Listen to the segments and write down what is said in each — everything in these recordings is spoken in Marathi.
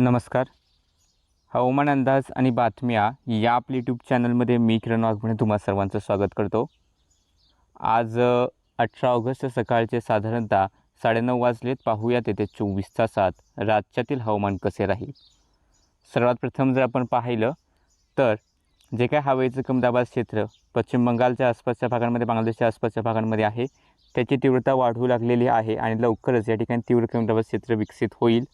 नमस्कार. हवामान अंदाज आणि बातम्या या आपल्या यूट्यूब चॅनलमध्ये मी किरण वाघमणे तुम्हा सर्वांचं स्वागत करतो. आज अठरा ऑगस्ट सकाळचे साधारणतः साडेनऊ वाजलेत. पाहूयात तेथे चोवीस तासात राज्यातील हवामान कसे राहील. सर्वात प्रथम जर आपण पाहिलं तर जे काय हवेचं कमदाबाद क्षेत्र पश्चिम बंगालच्या आसपासच्या भागांमध्ये बांगलादेशच्या आसपासच्या भागांमध्ये आहे त्याची तीव्रता वाढू लागलेली आहे आणि लवकरच या ठिकाणी तीव्र कमदाबाद क्षेत्र विकसित होईल.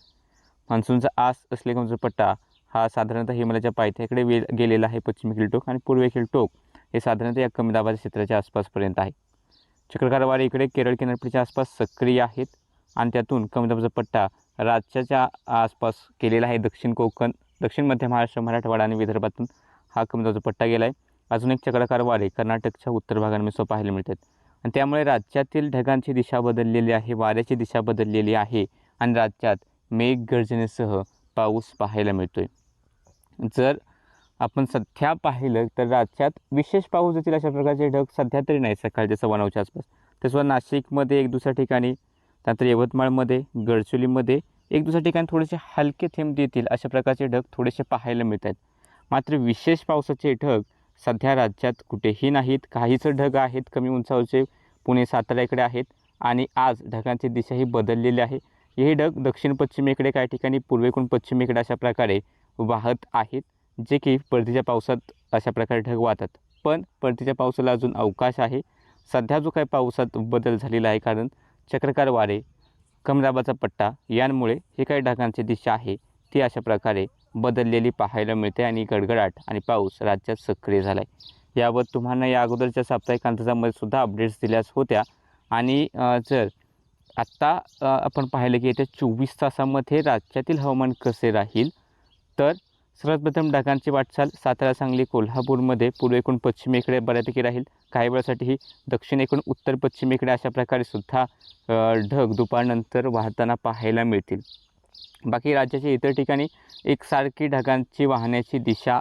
मान्सूनचा आस असलेला कमजोर पट्टा हा साधारणतः हिमालयाच्या पायथ्याकडे वे गेलेला आहे पश्चिमेकडील टोक आणि पूर्वेकडील टोक. हे साधारणतः या कमी दाबाच्या क्षेत्राच्या आसपासपर्यंत आहे. चक्रकार वारे इकडे केरळ किनारपट्टीच्या आसपास सक्रिय आहेत आणि त्यातून कमी दाबाचा पट्टा राज्याच्या आसपास केलेला आहे. दक्षिण कोकण दक्षिण मध्य महाराष्ट्र मराठवाडा आणि विदर्भातून हा कमी दाबाचा पट्टा गेला आहे अजून एक चक्राकार वारे कर्नाटकच्या उत्तर भागांमध्ये पाहायला मिळतात. आणि त्यामुळे राज्यातील ढगांची दिशा बदललेली आहे वाऱ्याची दिशा बदललेली आहे आणि राज्यात मेघगर्जनेसह पाऊस पाहायला मिळतो आहे जर आपण सध्या पाहिलं तर राज्यात विशेष पाऊस येतील अशा प्रकारचे ढग सध्या तरी नाही सकाळच्या सव्वा नऊच्या आसपास. तसं नाशिकमध्ये एक दुसऱ्या ठिकाणी त्यानंतर यवतमाळमध्ये गडचिरोलीमध्ये एक दुसऱ्या ठिकाणी थोडेसे हलके थेंब देतील अशा प्रकारचे ढग थोडेसे पाहायला मिळत आहेत मात्र विशेष पावसाचे ढग सध्या राज्यात कुठेही नाहीत. काहीच ढग आहेत कमी उंचावरचे पुणे साताऱ्याकडे आहेत आणि आज ढगांची दिशाही बदललेली आहे. हे ढग दक्षिण पश्चिमेकडे काही ठिकाणी पूर्वेकडून पश्चिमेकडे अशा प्रकारे वाहत आहेत जे की परतीच्या पावसात अशा प्रकारे ढग वाहतात. पण परतीच्या पावसाला अजून अवकाश आहे. सध्या जो काही पावसात बदल झालेला आहे कारण चक्रकार वारे कमराबाचा पट्टा यांमुळे हे काही ढगांची दिशा आहे ती अशा प्रकारे बदललेली पाहायला मिळते आणि गडगडाट आणि पाऊस राज्यात सक्रिय झाला आहे यावर तुम्हाला या अगोदरच्या साप्ताहिक अंदाजामध्ये सुद्धा अपडेट्स दिल्याच होत्या. आणि जर आत्ता आपण पाहिलं की येत्या चोवीस तासामध्ये राज्यातील हवामान कसे राहील? तर सर्वात प्रथम ढगांची वाटचाल सातारा सांगली कोल्हापूरमध्ये पूर्वेकडून पश्चिमेकडे बऱ्यापैकी राहील. काही वेळासाठी ही दक्षिणेकडून उत्तर पश्चिमेकडे अशा प्रकारे सुद्धा ढग दुपारनंतर वाहताना पाहायला मिळतील. बाकी राज्याच्या इतर ठिकाणी एकसारखी ढगांची वाहण्याची दिशा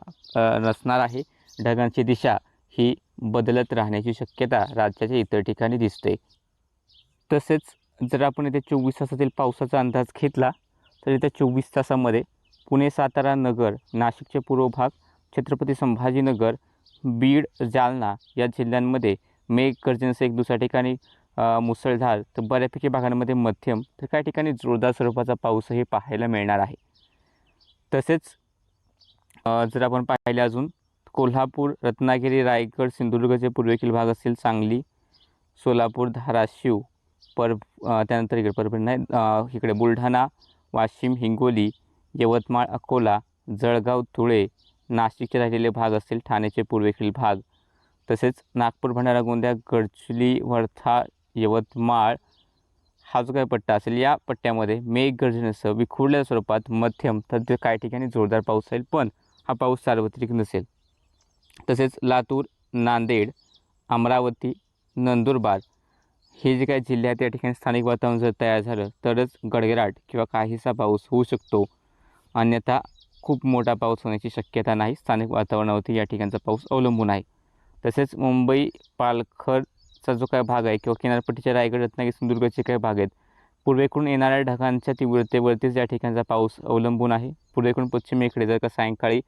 नसणार आहे. ढगांची दिशा ही बदलत राहण्याची शक्यता राज्याच्या इतर ठिकाणी दिसते. तसेच जर आपण येत्या चोवीस तासातील पावसाचा अंदाज घेतला तर येत्या चोवीस तासामध्ये पुणे सातारा नगर नाशिकचे पूर्व भाग छत्रपती संभाजीनगर बीड जालना या जिल्ह्यांमध्ये मेघगर्जनेसह एक दुसऱ्या ठिकाणी मुसळधार तर बऱ्यापैकी भागांमध्ये मध्यम तर काही ठिकाणी जोरदार स्वरूपाचा पाऊसही पाहायला मिळणार आहे. तसेच जर आपण पाहिले अजून कोल्हापूर रत्नागिरी रायगड सिंधुदुर्गचे पूर्वेकडील भाग असतील सांगली सोलापूर धाराशिव पर त्यानंतर इकडे परभणी नाही इकडे बुलढाणा वाशिम हिंगोली यवतमाळ अकोला जळगाव धुळे नाशिकचे राहिलेले भाग असतील ठाण्याचे पूर्वेकडील भाग. तसेच नागपूर भंडारा गोंदिया गडचिरोली वर्धा यवतमाळ हा जो काही पट्टा असेल या पट्ट्यामध्ये मेघगर्जनेसह विखुरलेल्या स्वरूपात मध्यम तर काही ठिकाणी जोरदार पाऊस असेल पण हा पाऊस सार्वत्रिक नसेल. तसेच लातूर नांदेड अमरावती नंदुरबार हे जे काही जिल्हे आहेत त्या ठिकाणी स्थानिक वातावरण जर तयार झालं तरच गडगडाट किंवा काहीसा पाऊस होऊ शकतो. अन्यथा खूप मोठा पाऊस होण्याची शक्यता नाही. स्थानिक वातावरणावरती या ठिकाणचा पाऊस अवलंबून आहे. तसेच मुंबई पालघरचा जो काही भाग आहे किंवा किनारपट्टीच्या रायगड रत्नागिरी सिंधुदुर्गचे काही भाग आहेत पूर्वेकडून येणाऱ्या ढगांच्या तीव्रतेवरतीच या ठिकाणचा पाऊस अवलंबून आहे. पूर्वेकडून पश्चिमेकडे जर का सायंकाळी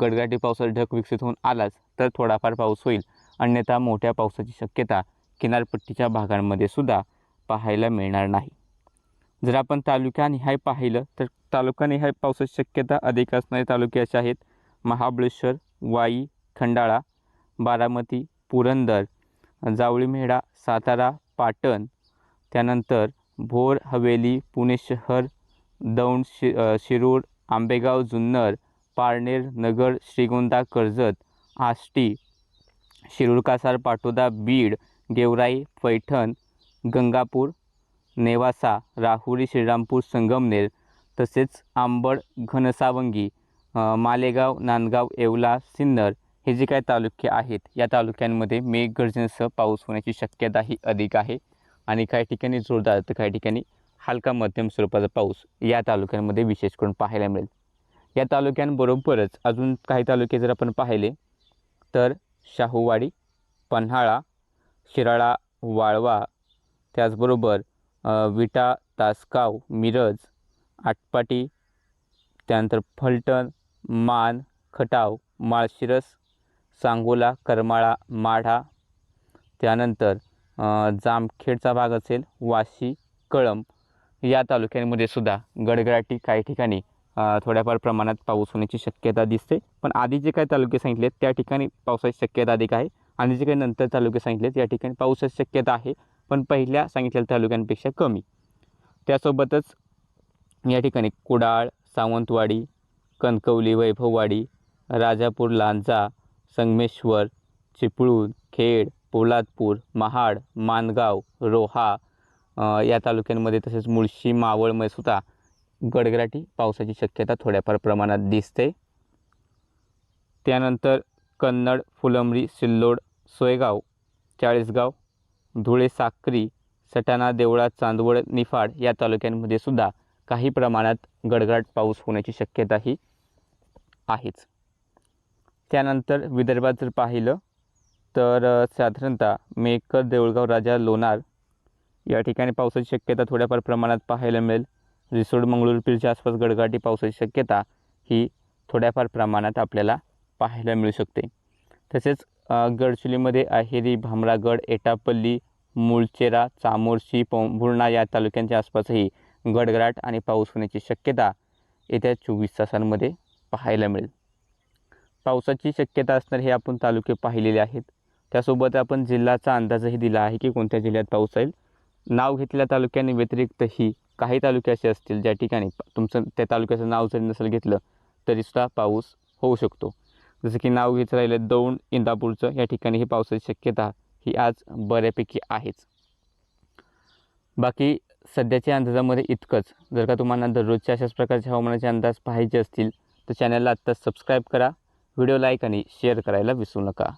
गडगडाटी पावसाचा ढग विकसित होऊन आलाच तर थोडाफार पाऊस होईल. अन्यथा मोठ्या पावसाची शक्यता किनारपट्टीच्या भागांमध्ये सुद्धा पाहायला मिळणार नाही. जर आपण तालुक्यानिहाय पाहिलं तर तालुकानिहाय पावसाची शक्यता अधिक असणारे तालुके असे आहेत महाबळेश्वर वाई खंडाळा बारामती पुरंदर जावळीमेढा सातारा पाटण त्यानंतर भोर हवेली पुणे शहर दौंड शि शिरूर आंबेगाव जुन्नर पारनेर नगर श्रीगोंदा कर्जत आष्टी शिरूर कासार पाटोदा बीड गेवराई पैठण गंगापूर नेवासा राहुरी श्रीरामपूर संगमनेर तसेच आंबड घनसावंगी मालेगाव नांदगाव येवला सिन्नर हे जे काही तालुके आहेत या तालुक्यांमध्ये मेघगर्जनेसह पाऊस होण्याची शक्यता ही अधिक आहे आणि काही ठिकाणी जोरदार तर काही ठिकाणी हलका मध्यम स्वरूपाचा पाऊस या तालुक्यांमध्ये विशेष करून पाहायला मिळेल. या तालुक्यांबरोबरच अजून काही तालुके जर आपण पाहिले तर शाहूवाडी पन्हाळा शिराळा वाळवा त्याचबरोबर विटा तासगाव मिरज आटपाटी त्यानंतर फलटण मान खटाव माळशिरस सांगोला करमाळा माढा त्यानंतर जामखेडचा भाग असेल वाशी कळंब. या तालुक्यांमध्ये सुद्धा गडगडाटी काही ठिकाणी थोड्याफार प्रमाणात पाऊस होण्याची शक्यता दिसते. पण आधी जे काही तालुके सांगितले त्या ठिकाणी पावसाची शक्यता अधिक आहे. आणि जे काही नंतर तालुके सांगितले या ठिकाणी पावसाची शक्यता आहे पण पहिल्या सांगितलेल्या तालुक्यांपेक्षा कमी. त्यासोबतच या ठिकाणी कुडाळ सावंतवाडी कणकवली वैभववाडी राजापूर लांजा संगमेश्वर चिपळूण खेड पोलादपूर महाड मानगाव रोहा या तालुक्यांमध्ये तसेच मुळशी मावळमध्ये सुद्धा गडगडाटी पावसाची शक्यता थोड्याफार प्रमाणात दिसते. त्यानंतर कन्नड फुलंब्री सिल्लोड सोयगाव चाळीसगाव धुळे साक्री सटाणा देवळा चांदवड निफाड या तालुक्यांमध्ये सुद्धा काही प्रमाणात गडगडाट पाऊस होण्याची शक्यताही आहेच. त्यानंतर विदर्भात जर पाहिलं तर साधारणतः मेकर देऊळगाव राजा लोणार या ठिकाणी पावसाची शक्यता थोड्याफार प्रमाणात पाहायला मिळेल. रिसोड मंगळूरपीरच्या आसपास गडगाटी पावसाची शक्यता ही थोड्याफार प्रमाणात आपल्याला पाहायला मिळू शकते. तसेच गडचिलीमध्ये अहेरी भामरागड एटापल्ली मुळचेरा चामोर्शी पोंभुर्णा या तालुक्यांच्या आसपासही गडगडाट आणि पाऊस होण्याची शक्यता येत्या चोवीस तासांमध्ये पाहायला मिळेल. पावसाची शक्यता असणारे हे आपण तालुके पाहिलेले आहेत. त्यासोबत आपण जिल्ह्याचा अंदाजही दिला आहे की कोणत्या जिल्ह्यात पाऊस येईल. नाव घेतलेल्या तालुक्यांनी व्यतिरिक्तही काही तालुके असे असतील ज्या ठिकाणी तुमचं त्या तालुक्याचं नाव जरी नसेल घेतलं तरीसुद्धा पाऊस होऊ शकतो. जसं की नाव घेत राहिलं दौंड इंदापूरचं या ठिकाणी ही पावसाची शक्यता ही आज बऱ्यापैकी आहेच. बाकी सध्याच्या अंदाजामध्ये इतकंच. जर का तुम्हाला दररोजच्या अशाच प्रकारचे हवामानाचे अंदाज पाहायचे असतील तर चॅनलला आत्ताच सबस्क्राईब करा. व्हिडिओ लाईक आणि शेअर करायला विसरू नका.